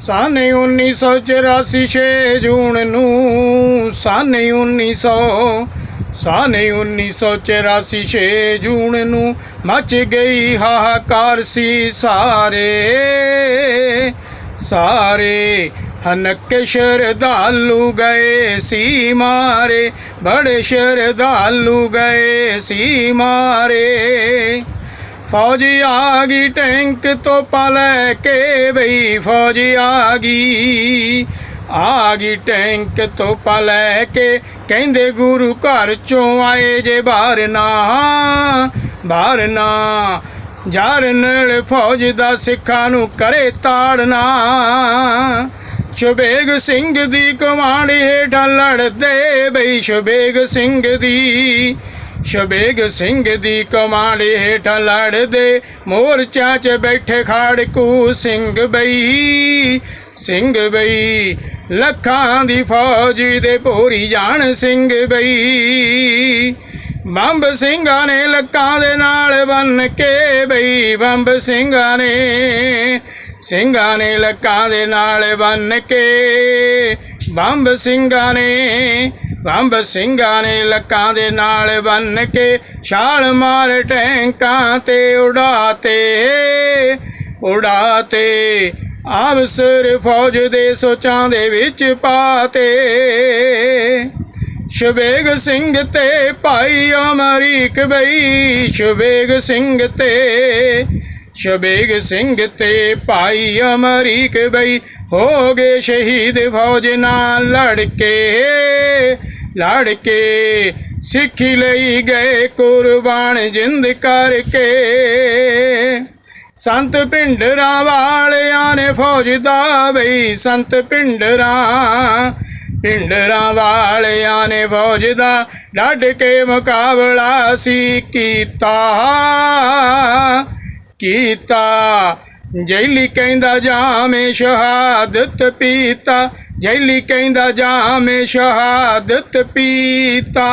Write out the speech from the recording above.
ਸਾਨੇ 1984 ਛੇ ਜੂਨ ਨੂੰ, ਸਨ 1900 ਸਾਨੇ 1984 ਛੇ ਜੂਨ ਨੂੰ ਮੱਚ ਗਈ ਹਾਹਾਕਾਰ ਸੀ ਸਾਰੇ। ਸਾਰੇ ਹਨਕ ਸ਼ਰਧਾਲੂ ਗਏ ਸੀ ਮਾਰੇ, ਬੜੇ ਸ਼ਰਧਾਲੂ ਗਏ ਸੀ ਮਾਰੇ। ਫੌਜ ਆ ਗਈ, ਟੈਂਕ ਤੋਂ ਲੈ ਕੇ ਬਈ, ਫੌਜ ਆ ਗਈ ਆ ਗਈ ਟੈਂਕ ਤੋਂ ਲੈ ਕੇ। ਕਹਿੰਦੇ ਗੁਰੂ ਘਰ ਚੋਂ ਆਏ ਜੇ ਬਾਹਰ ਨਾ ਬਾਹਰ ਨਾ। ਜਰਨਲ ਫੌਜ ਦਾ ਸਿੱਖਾਂ ਨੂੰ ਕਰੇ ਤਾੜਨਾ। ਸ਼ਬੇਗ ਸਿੰਘ ਦੀ ਕਮਾਂਡ ਹੇਠਾਂ ਲੜਦੇ ਬਈ ਸ਼ਬੇਗ ਸਿੰਘ ਦੀ ਸ਼ਬੇਗ ਸਿੰਘ ਦੀ ਕਮਾਂਡ ਹੇਠਾਂ ਲੜਦੇ ਮੋਰਚਾ 'ਚ ਬੈਠੇ ਖਾੜਕੂ ਸਿੰਘ ਬਈ। ਸਿੰਘ ਬਈ, ਲੱਖਾਂ ਦੀ ਫੌਜ ਦੇ ਭੋਰੀ ਜਾਣ ਸਿੰਘ ਬਈ। ਬੰਬ ਸਿੰਘਾਂ ਨੇ ਲੱਕਾਂ ਦੇ ਨਾਲ ਬੰਨ ਕੇ ਬਈ। ਬੰਬ ਸਿੰਘਾਂ ਨੇ ਸਿੰਘਾਂ ਨੇ ਲੱਕਾਂ ਦੇ ਨਾਲ ਬੰਨ ਕੇ। ਬੰਬ ਸਿੰਘਾਂ ਨੇ ਬੰਬ ਸਿੰਘਾਂ ਨੇ ਲੱਕਾਂ ਦੇ ਨਾਲ ਬੰਨ ਕੇ ਛਾਲ ਮਾਰ ਟੈਂਕਾਂ ਤੇ ਉਡਾਤੇ। ਉਡਾਤੇ। ਸਿਰ ਫੌਜ ਦੇ ਸੋਚਾਂ ਦੇ ਵਿੱਚ ਪਾਤੇ। ਸ਼ਬੇਗ ਸਿੰਘ ਤੇ ਭਾਈ ਅਮਰੀਕ ਬਈ, ਸ਼ਬੇਗ ਸਿੰਘ ਤੇ, ਸ਼ਬੇਗ ਸਿੰਘ ਤੇ ਭਾਈ ਅਮਰੀਕ ਬਈ, ਹੋ ਗਏ ਸ਼ਹੀਦ ਫੌਜ ਨਾਲ ਲੜ ਕੇ ਲੜ ਕੇ ਸਿੱਖੀ ਲਈ ਗਏ ਕੁਰਬਾਨ ਜਿੰਦ ਕਰਕੇ। ਸੰਤ ਪਿੰਡਰਾਂ ਵਾਲਿਆਂ ਨੇ ਫੌਜ ਦਾ ਬਈ ਸੰਤ ਪਿੰਡਰਾਂ ਪਿੰਡਰਾਂ ਵਾਲਿਆਂ ਨੇ ਫੌਜ ਦਾ ਡੱਡ ਕੇ ਮੁਕਾਬਲਾ ਸੀ ਕੀਤਾ। ਕੀਤਾ। ਜੈਲੀ ਕਹਿੰਦਾ ਜਾਮੇ ਸ਼ਹਾਦਤ ਪੀਤਾ ਜੈਲੀ ਕਹਿੰਦਾ ਜਾਮੇ ਸ਼ਹਾਦਤ ਪੀਤਾ।